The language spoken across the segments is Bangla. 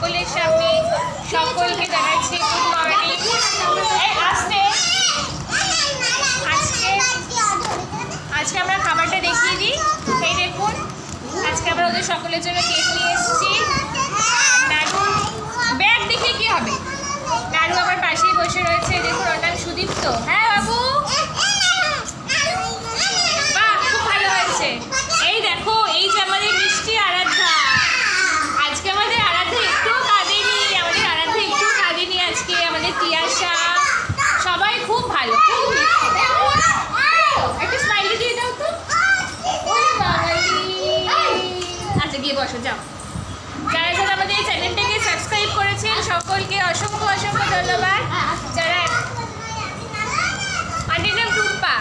সকলের সামনে সকলকে জানাচ্ছি গুড মর্নিং আজকে আজকে আমরা খাবারটা দেখিয়ে দিই। এই দেখুন, আজকে আমরা ওদের সকলের জন্য কেক নিয়ে এসেছি। নাড়ু ব্যাগ দেখে কি হবে? নাড়ু আমার পাশেই বসে রয়েছে। দেখুন, ওর নাম সুদীপ্ত। হ্যাঁ বাবু। ধন্যবাদ যারা আন্টির নাম টুম্পা।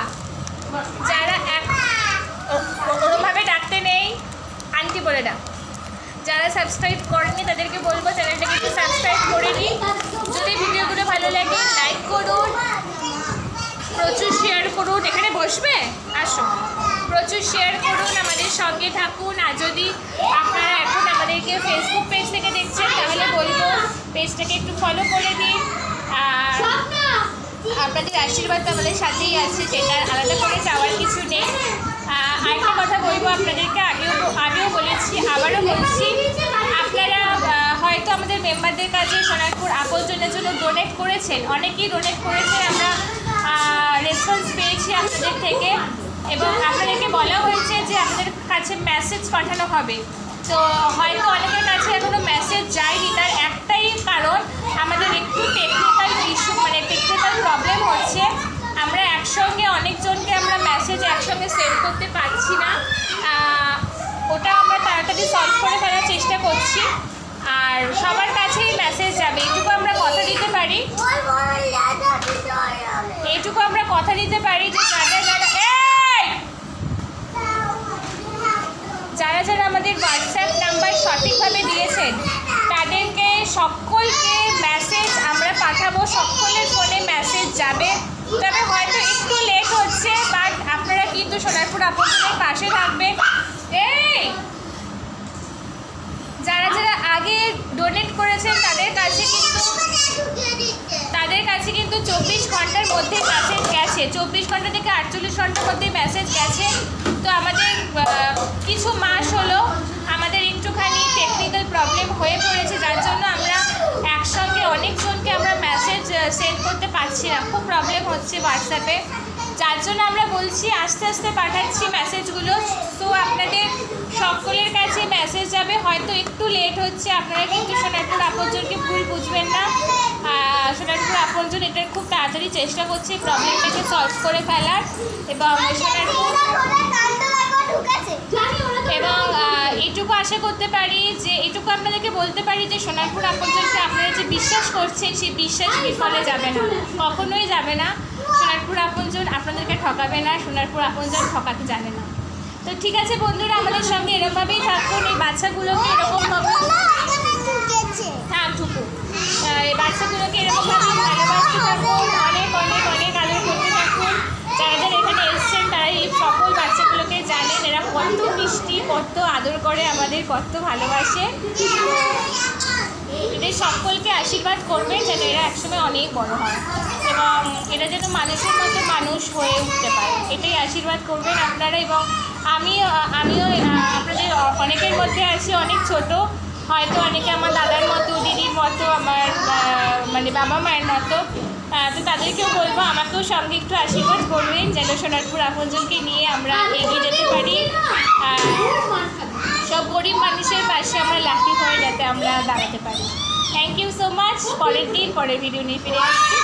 যারা ওরমভাবে ডাকতে নেই, আন্টি বলে ডাক। যারা সাবস্ক্রাইব করেনি, তাদেরকে বলব চ্যানেলটাকে একটু সাবস্ক্রাইব করে নিন। যদি ভিডিওগুলো ভালো লাগে লাইক করুন। প্রচুর শেয়ার করুন। এখানে বসবে? আসো। প্রচুর শেয়ার করুন, আমাদের সঙ্গে থাকুন। আর যদি আপনারা আমাদেরকে ফেসবুক পেজ থেকে দেখছেন তাহলে বলব পেজটাকে একটু ফলো করে দিন। আর আপনাদের আশীর্বাদ আমাদের সাথেই আছে সেটা আলাদা করে চাওয়ার কিছু নেই। আহ, আরেকটা কথা বলব আপনাদেরকে আগেও আগেও বলেছি আবারও বলছি আপনারা হয়তো আমাদের মেম্বারদের কাছে সোনারপুর আপনজনের জন্য ডোনেট করেছেন অনেকেই ডোনেট করেছে আমরা রেসপন্স পেয়েছি আপনাদের থেকে। এবং আপনাদেরকে বলা হয়েছে যে আপনাদের কাছে মেসেজ পাঠানো হবে। তো হয়তো অনেকের কাছে এখনও মেসেজ যায়নি তার একটাই কারণ আমাদের একটু টেকনিক্যাল ইস্যু মানে টেকনিক্যাল প্রবলেম হচ্ছে। আমরা একসঙ্গে অনেকজনকে আমরা মেসেজ একসঙ্গে সেন্ড করতে পারছি না। ওটা আমরা তাড়াতাড়ি সলভ করে ফেলার চেষ্টা করছি। আর সবার কাছেই মেসেজ যাবে এইটুকু আমরা কথা দিতে পারি। এইটুকু আমরা কথা দিতে পারি যে যারা যারা এই! যারা যারা আমাদের হোয়াটসঅ্যাপ নাম্বার সঠিকভাবে দিয়েছেন তাদেরকে সকলকে মেসেজ আমরা পাঠাবো, সকলের ফোনে মেসেজ যাবে। তবে হয়তো একটু লেট হচ্ছে বাট আপনারা কিন্তু সোনারপুর আপনাদের পাশে থাকবেন। এই! যারা যারা আগে ডোনেট করেছেন, তাদের কাছে কিন্তু তাদের কাছে কিন্তু চব্বিশ ঘণ্টার মধ্যে মেসেজ গেছে। চব্বিশ ঘণ্টা থেকে আটচল্লিশ ঘণ্টার মধ্যে মেসেজ গেছে। তো আমাদের কিছু মাস হলো আমাদের একটুখানি টেকনিক্যাল প্রবলেম হয়ে পড়েছে যার জন্য আমরা একসঙ্গে অনেকজনকে আমরা মেসেজ সেন্ড করতে পারছি না, খুব প্রবলেম হচ্ছে হোয়াটসঅ্যাপে যার জন্য আমরা বলছি, আস্তে আস্তে পাঠাচ্ছি মেসেজগুলো তো আপনাদের সকলের কাছে মেসেজ যাবে। হয়তো একটু লেট হচ্ছে, আপনারা কিন্তু সোনারপুর আপনজনকে ভুল বুঝবেন না। সোনারপুর আপনজন এটার খুব তাড়াতাড়ি চেষ্টা করছে প্রবলেমটাকে সলভ করে ফেলার। এবং সোনারপুর এবং আহ, এইটুকু আশা করতে পারি যে এইটুকু আপনাদেরকে বলতে পারি যে সোনারপুর আপনজনকে আপনারা যে বিশ্বাস করছেন সেই বিশ্বাস বিফলে যাবে না। কখনোই যাবে না। সোনারপুর আপনজন আপনাদেরকে ঠকাবে না সোনারপুর আপনজন ঠকাতে জানে না। তো ঠিক আছে বন্ধুরা আমাদের সঙ্গে এরকমভাবেই থাকুন এই বাচ্চাগুলোকে এরকমভাবে হ্যাঁ ঠুকু। এই বাচ্চাগুলোকে এরকমভাবে ভালোবাসতে থাকুন অনেক অনেক অনেক আদর করতে থাকুন যারা যারা এখানে এসছেন তারা এই সকল বাচ্চাগুলোকে জানেন এরা কত মিষ্টি, কত আদর করে আমাদের, কত ভালোবাসে। এদের সকলকে আশীর্বাদ করবেন যেন এরা একসময় অনেক বড় হয়। এবং এরা যেন মানুষের মতো মানুষ হয়ে উঠতে পারে। এটাই আশীর্বাদ করবেন আপনারা এবং আমি, আমিও আপনাদের অনেকের মধ্যে আছি, অনেক ছোট। হয়তো অনেকে আমার দাদার মতো, দিদির মতো, আমার মানে বাবা মায়ের মতো। তো তাদেরকেও বলব, আমাকেও সঙ্গে একটু আশীর্বাদ করবেন, যেন সোনারপুর আপনজনকে নিয়ে আমরা এগিয়ে যেতে পারি। সব গরিব মানুষের পাশে আমরা লাকি হয়ে যাতে আমরা দাঁড়াতে পারি। থ্যাংক ইউ সো মাচ পরের দিন, পরের ভিডিও নিয়ে ফিরে আসছি।